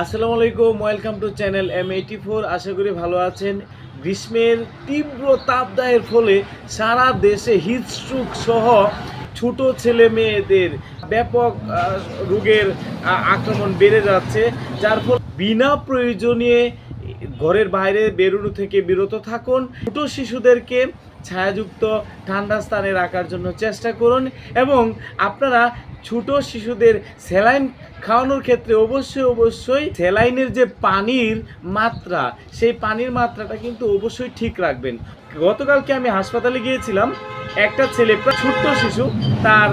আসসালামু আলাইকুম welcome to channel M eighty four আশা করি ভালো আছেন। গ্রীষ্মের তীব্র তাপদাহের ফলে সারা দেশে হিটস্ট্রোক সহ ছোট ছেলে মেয়েদের ব্যাপক রোগের আক্রমণ বেড়ে যাচ্ছে, যার ফলে বিনা প্রয়োজনীয় ঘরের বাইরে বেরোনো থেকে বিরত থাকুন। ছোট শিশুদেরকে ছায়াযুক্ত ঠান্ডা স্থানে রাখার জন্য চেষ্টা করুন এবং আপনারা ছোট শিশুদের স্যালাইন খাওয়ানোর ক্ষেত্রে অবশ্যই অবশ্যই স্যালাইনের যে পানির মাত্রা, সেই পানির মাত্রাটা কিন্তু অবশ্যই ঠিক রাখবেন। গতকালকে আমি হাসপাতালে গিয়েছিলাম একটা ছেলে ছোট্ট শিশু, তার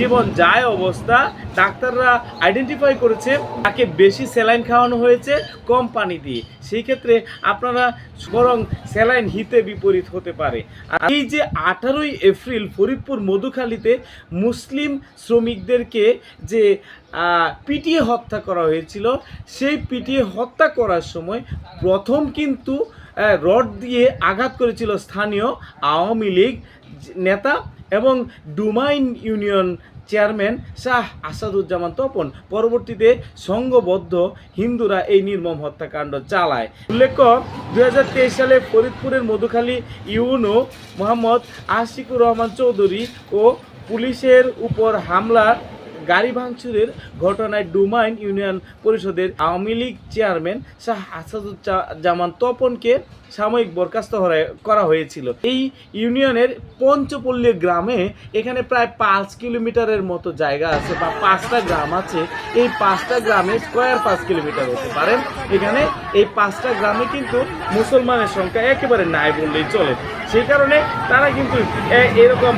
জীবন যায় অবস্থা। ডাক্তাররা আইডেন্টিফাই করেছে, তাকে বেশি স্যালাইন খাওয়ানো হয়েছে কম পানি দিয়ে। সেই ক্ষেত্রে আপনারা বরং স্যালাইন হিতে বিপরীত হতে পারে। এই যে আঠারোই এপ্রিল ফরিদপুর মধুখালীতে মুসলিম শ্রমিকদেরকে যে পিটিয়ে হত্যা করা হয়েছিল, সেই পিটিয়ে হত্যা করার সময় প্রথম কিন্তু রড দিয়ে আঘাত করেছিল স্থানীয় আওয়ামী লীগ নেতা এবং ডুমাইন ইউনিয়ন চেয়ারম্যান শাহ আসাদুজ্জামান তপন। পরবর্তীতে সংঘবদ্ধ হিন্দুরা এই নির্মম হত্যাকাণ্ড চালায়। উল্লেখ্য দু হাজার তেইশ সালে ফরিদপুরের মধুখালী ইউনো মোহাম্মদ আশিকুর রহমান চৌধুরী ও পুলিশের উপর হামলার গাড়ি ভাঙচুরের ঘটনায় ডুমাইন ইউনিয়ন পরিষদের আওয়ামী লীগ চেয়ারম্যান শাহ আসাদুজ্জামান তপনকে সাময়িক বরখাস্ত করা হয়েছিল। এই ইউনিয়নের পঞ্চপল্লী গ্রামে এখানে প্রায় পাঁচ কিলোমিটারের মতো জায়গা আছে বা পাঁচটা গ্রাম আছে। এই পাঁচটা গ্রামে স্কোয়ার পাঁচ কিলোমিটার হতে পারেন এখানে এই পাঁচটা গ্রামে কিন্তু মুসলমানের সংখ্যা একেবারে নাই বললেই চলে। সেই কারণে তারা কিন্তু এরকম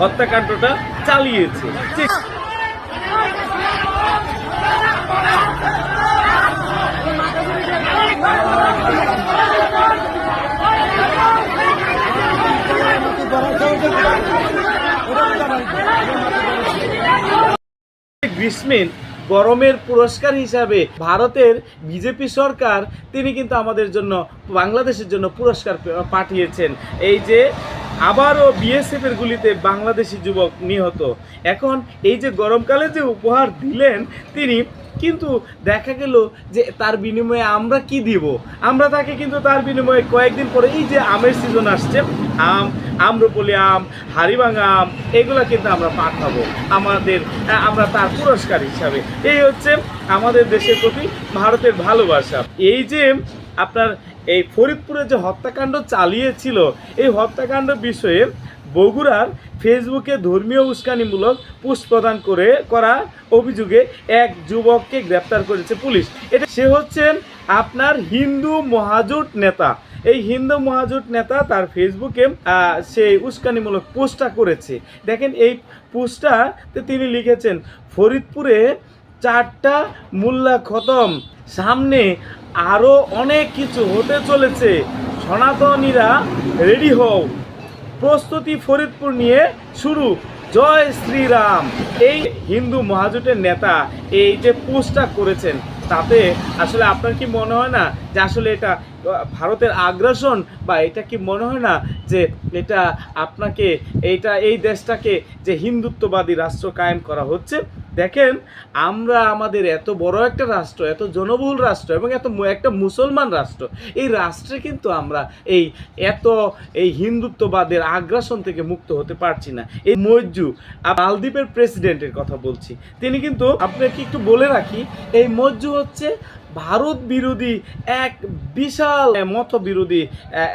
হত্যাকাণ্ডটা চালিয়েছে। গ্রীষ্মের গরমের পুরস্কার হিসাবে ভারতের বিজেপি সরকার, তিনি কিন্তু আমাদের জন্য, বাংলাদেশের জন্য পুরস্কার পাঠিয়েছেন। এই যে আবারও বিএসএফ এর গুলিতে বাংলাদেশি যুবক নিহত। এখন এই যে গরমকালে যে উপহার দিলেন তিনি কিন্তু দেখা গেল যে তার বিনিময়ে আমরা কি দিব? আমরা তাকে কিন্তু তার বিনিময়ে কয়েকদিন পরে এই যে আমের সিজন আসছে, আম, আম্রপলি আম, হাড়িভাঙা আম, এগুলো কিন্তু আমরা পাঠাবো আমাদের আমরা তার পুরস্কার হিসাবে। এই হচ্ছে আমাদের দেশের প্রতি ভারতের ভালোবাসা। এই যে আপনার এই ফরিদপুরে যে হত্যাকাণ্ড চালিয়েছিল, এই হত্যাকাণ্ড বিষয়ে বগুড়ার ফেসবুকে ধর্মীয় উস্কানিমূলক পোস্ট প্রদান করে করা অভিযোগে এক যুবককে গ্রেপ্তার করেছে পুলিশ। এটা সে হচ্ছেন আপনার হিন্দু মহাজোট নেতা। এই হিন্দু মহাজোট নেতা তার ফেসবুকে সেই উস্কানিমূলক পোস্টটা করেছে। দেখেন এই পোস্টটাতে তিনি লিখেছেন, ফরিদপুরে চারটা মোল্লা খতম। সামনে আরও অনেক কিছু হতে চলেছে। সনাতনীরা রেডি হও। প্রস্তুতি ফরিদপুর নিয়ে শুরু। জয় শ্রীরাম। এই হিন্দু মহাজোটের নেতা, এই যে পোস্টটা করেছেন, তাতে আসলে আপনার কি মনে হয় না যে আসলে এটা ভারতের আগ্রাসন বা এটা কি মনে হয় না যে এটা আপনাকে এইটা এই দেশটাকে যে হিন্দুত্ববাদী রাষ্ট্র কায়েম করা হচ্ছে? দেখেন, আমরা আমাদের এত বড় একটা রাষ্ট্র, এত জনবহুল রাষ্ট্র এবং এত একটা মুসলমান রাষ্ট্র, এই রাষ্ট্রে কিন্তু আমরা এই এত এই হিন্দুত্ববাদের আগ্রাসন থেকে মুক্ত হতে পারছি না। এই মজ্জু মালদ্বীপের প্রেসিডেন্টের কথা বলছি। তিনি কিন্তু আপনাকে একটু বলে রাখি, এই মজ্জু হচ্ছে ভারত বিরোধী এক বিশাল মত বিরোধী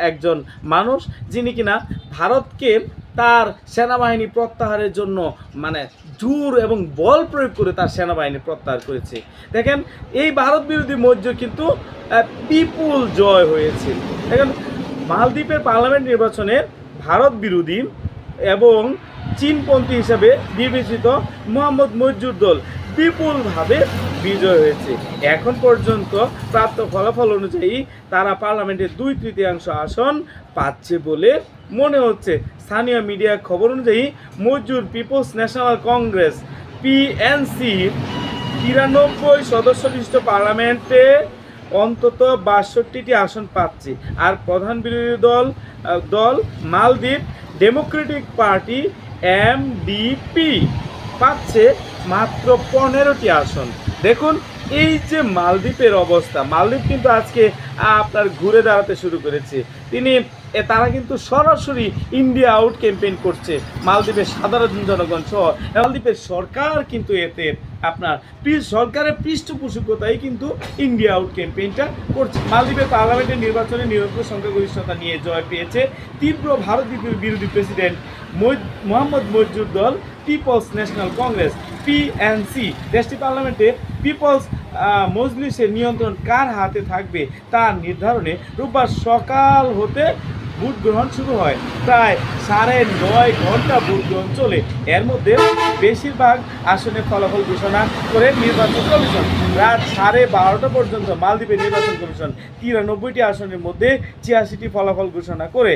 একজন মানুষ যিনি কিনা ভারতকে তার সেনাবাহিনী প্রত্যাহারের জন্য মানে জোর এবং বল প্রয়োগ করে তার সেনাবাহিনী প্রত্যাহার করেছে। দেখেন, এই ভারত বিরোধী মৌর্য কিন্তু বিপুল জয় হয়েছে। দেখেন, মালদ্বীপের পার্লামেন্ট নির্বাচনে ভারত বিরোধী এবং চীনপন্থী হিসাবে বিবেচিত মোহাম্মদ মজুর দল বিপুলভাবে বিজয় হয়েছে। এখন পর্যন্ত প্রাপ্ত ফলাফল অনুযায়ী তারা পার্লামেন্টের দুই তৃতীয়াংশ আসন পাচ্ছে বলে মনে হচ্ছে। স্থানীয় মিডিয়ার খবর অনুযায়ী মজুর পিপলস ন্যাশনাল কংগ্রেস, পিএনসি, তিরানব্বই সদস্য বিশিষ্ট পার্লামেন্টে অন্তত বাষট্টিটি আসন পাচ্ছে। আর প্রধান বিরোধী দল দল মালদ্বীপ ডেমোক্রেটিক পার্টি, এমডিপি পাচ্ছে মাত্র পনেরোটি আসন। দেখুন, এই যে মালদ্বীপের অবস্থা, মালদ্বীপ কিন্তু আজকে আপনার ঘুরে দাঁড়াতে শুরু করেছে। তিনি এ, তারা কিন্তু সরাসরি ইন্ডিয়া আউট ক্যাম্পেইন করছে। মালদ্বীপের সাধারণ জনগণ সহ মালদ্বীপের সরকার কিন্তু এতে আপনার সরকারের পৃষ্ঠপোষকতাই কিন্তু ইন্ডিয়া আউট ক্যাম্পেইনটা করছে। মালদ্বীপের পার্লামেন্টের নির্বাচনে নিরঙ্কুশ সংখ্যাগরিষ্ঠতা নিয়ে জয় পেয়েছে তীব্র ভারত বিরোধী- প্রেসিডেন্ট মোহাম্মদ মজুর দল পিপলস ন্যাশনাল কংগ্রেস পিএনসি দেশটি পার্লামেন্টে পিপলস মজলিসের নিয়ন্ত্রণ কার হাতে থাকবে তা নির্ধারণে রোববার সকাল হতে ভোট গ্রহণ শুরু হয়। প্রায় সাড়ে নয় ঘণ্টা ভোট গ্রহণ চলে। এর মধ্যে বেশিরভাগ আসনে ফলাফল ঘোষণা করে নির্বাচন কমিশন। রাত সাড়ে বারোটা পর্যন্ত মালদ্বীপের নির্বাচন কমিশন তিরানব্বইটি আসনের মধ্যে ছিয়াশিটি ফলাফল ঘোষণা করে।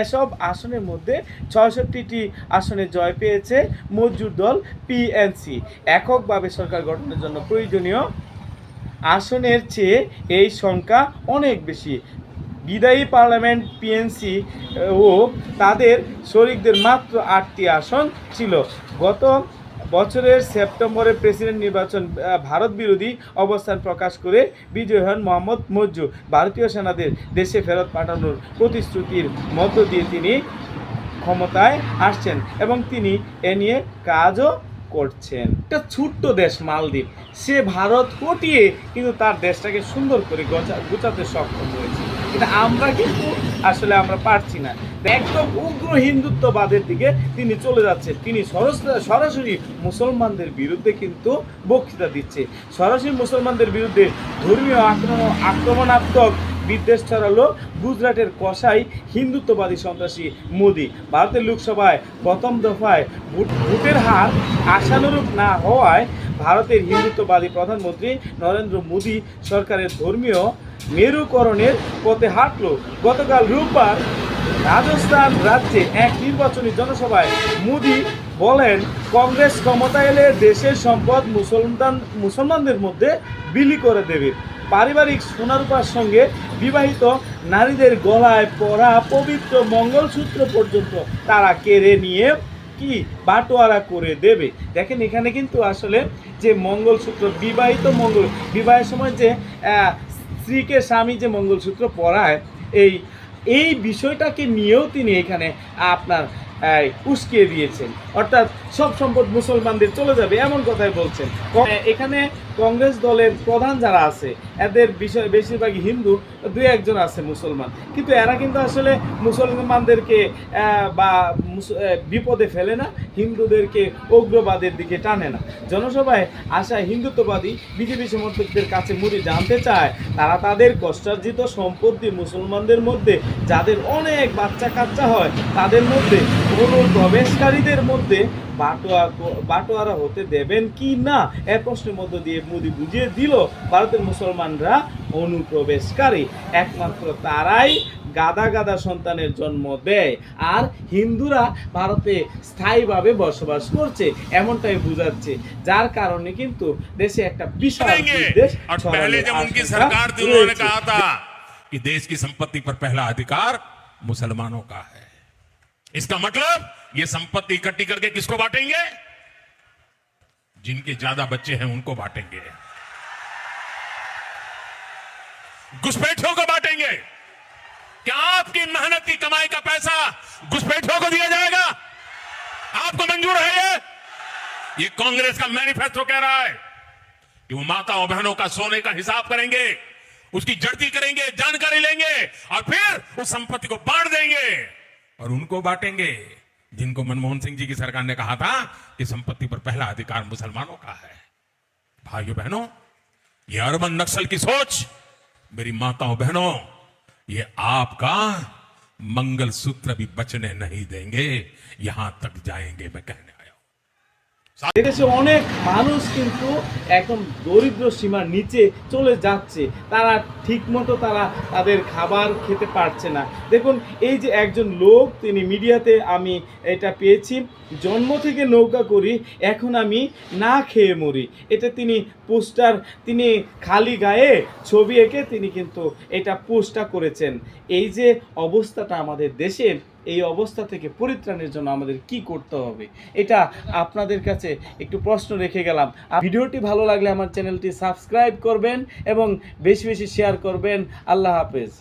এসব আসনের মধ্যে ছয়ষট্টিটি আসনে জয় পেয়েছে মজুর দল পিএনসি। এককভাবে সরকার গঠনের জন্য প্রয়োজনীয় আসনের চেয়ে এই সংখ্যা অনেক বেশি। বিদায়ী পার্লামেন্ট পিএনসি ও তাদের শরিকদের মাত্র আটটি আসন ছিল। গত বছরের সেপ্টেম্বরে প্রেসিডেন্ট নির্বাচন ভারত বিরোধী অবস্থান প্রকাশ করে বিজয় হন মোহাম্মদ মজ্জু ভারতীয় সেনাদের দেশে ফেরত পাঠানোর প্রতিশ্রুতির মধ্য দিয়ে তিনি ক্ষমতায় আসছেন এবং তিনি এ নিয়ে কাজও করছেন। একটা ছোট্ট দেশ মালদ্বীপ। সে ভারত হটিয়ে কিন্তু তার দেশটাকে সুন্দর করে গোছাতে সক্ষম হয়েছে। কিন্তু আমরা কিন্তু আসলে আমরা পারছি না। একদম উগ্র হিন্দুত্ববাদের দিকে তিনি চলে যাচ্ছেন। তিনি সরাসরি মুসলমানদের বিরুদ্ধে কিন্তু বক্তৃতা দিচ্ছে। সরাসরি মুসলমানদের বিরুদ্ধে ধর্মীয় আক্রমণ আক্রমণাত্মক বিদ্বেষ ছড়ালো গুজরাটের কসাই হিন্দুত্ববাদী সন্ত্রাসী মোদি। ভারতের লোকসভায় প্রথম দফায় ভোট- ভোটের হার আশানুরূপ না হওয়ায় ভারতের হিন্দুত্ববাদী প্রধানমন্ত্রী নরেন্দ্র মোদী সরকারের ধর্মীয় মেরুকরণের পথে হাঁটল। গতকাল রোববার রাজস্থান রাজ্যে এক নির্বাচনী জনসভায় মোদি বলেন, কংগ্রেস ক্ষমতা এলে দেশের সম্পদ মুসলমান মুসলমানদের মধ্যে বিলি করে দেবে। পারিবারিক সোনারূপার সঙ্গে বিবাহিত নারীদের গলায় পরা পবিত্র মঙ্গলসূত্র পর্যন্ত তারা কেড়ে নিয়ে কি বাটোয়ারা করে দেবে? দেখেন এখানে কিন্তু আসলে যে মঙ্গলসূত্র, বিবাহিত মঙ্গল, বিবাহের সময় যে স্ত্রীকে স্বামী যে মঙ্গলসূত্র পড়ায়, এই এই বিষয়টাকে নিয়েও তিনি এখানে আপনার উস্কিয়ে দিয়েছেন। অর্থাৎ সব সম্পদ মুসলমানদের চলে যাবে এমন কথাই বলছেন। এখানে কংগ্রেস দলের প্রধান যারা আছে, এদের বিষয় বেশিরভাগই হিন্দু দু একজন আছে মুসলমান। কিন্তু এরা কিন্তু আসলে মুসলমানদেরকে বা বিপদে ফেলে না, হিন্দুদেরকে উগ্রবাদের দিকে টানে না। জনসভায় আসা হিন্দুত্ববাদী বিজেপি সমর্থকদের কাছে মুড়ি জানতে চায়, তারা তাদের কষ্টার্জিত সম্পত্তি মুসলমানদের মধ্যে, যাদের অনেক বাচ্চা কাচ্চা হয়, তাদের মধ্যে অনুপ্রবেশকারীদের মধ্যে বাটোয়া বাটোয়ারা হতে দেবেন কি না এর প্রশ্নের মধ্য দিয়ে মোদি বুঝিয়ে দিল ভারতের মুসলমানরা অনুপ্রবেশকারী একমাত্র তারাই গাদা গাদা সন্তানের জন্ম দেয় আর হিন্দুরা ভারতে স্থায়ীভাবে বসবাস করছে এমনটাই বোঝাচ্ছে যার কারণে কিন্তু দেশে একটা বিশাল करेंगे বিদ্বেষ और ছড়ানোর पहले जब उनकी আশঙ্কা सरकार थी उन्होंने রয়েছে। कहा था कि देश की संपत्ति पर पहला अधिकार मुसलमानों का है इसका मतलब ये संपत्ति इकट्ठी करके किसको बांटेंगे? जिनके ज़्यादा बच्चे हैं उनको बांटेंगे। घुसपैठियों को बांटेंगे। क्या आपकी मेहनत की कमाई का पैसा घुसपैठियों को दिया जाएगा? आपको मंजूर है ये? ये कांग्रेस का मैनिफेस्टो कह रहा है कि वो माताओं बहनों का सोने का हिसाब करेंगे, उसकी जड़ती करेंगे, जानकारी लेंगे और फिर उस संपत्ति को बांट देंगे। और उनको बांटेंगे। जिनको मनमोहन सिंह जी की सरकार ने कहा था कि संपत्ति पर पहला अधिकार मुसलमानों का है। भाइयों बहनों, ये अरबन नक्सल की सोच, मेरी माताओं बहनों, ये आपका मंगल सूत्र भी बचने नहीं देंगे। यहाँ तक जाएँगे मैं कहने দেশে অনেক মানুষ কিন্তু এখন দরিদ্র সীমার নিচে চলে যাচ্ছে। তারা ঠিকমতো তারা তাদের খাবার খেতে পারছে না। দেখুন, এই যে একজন লোক, তিনি মিডিয়াতে আমি এটা পেয়েছি। জন্ম থেকে নৌকা করি, এখন আমি না খেয়ে মরি। এটা তিনি পোস্টার, তিনি খালি গায়ে ছবি এঁকে তিনি কিন্তু এটা পোস্টটা করেছেন। এই যে অবস্থাটা আমাদের দেশের এই অবস্থা থেকে পরিত্রাণের জন্য আমাদের কি করতে হবে? এটা আপনাদের কাছে একটু প্রশ্ন রেখে গেলাম। ভিডিওটি ভালো লাগলে আমার চ্যানেলটি সাবস্ক্রাইব করবেন এবং বেশি বেশি শেয়ার করবেন। আল্লাহ হাফেজ।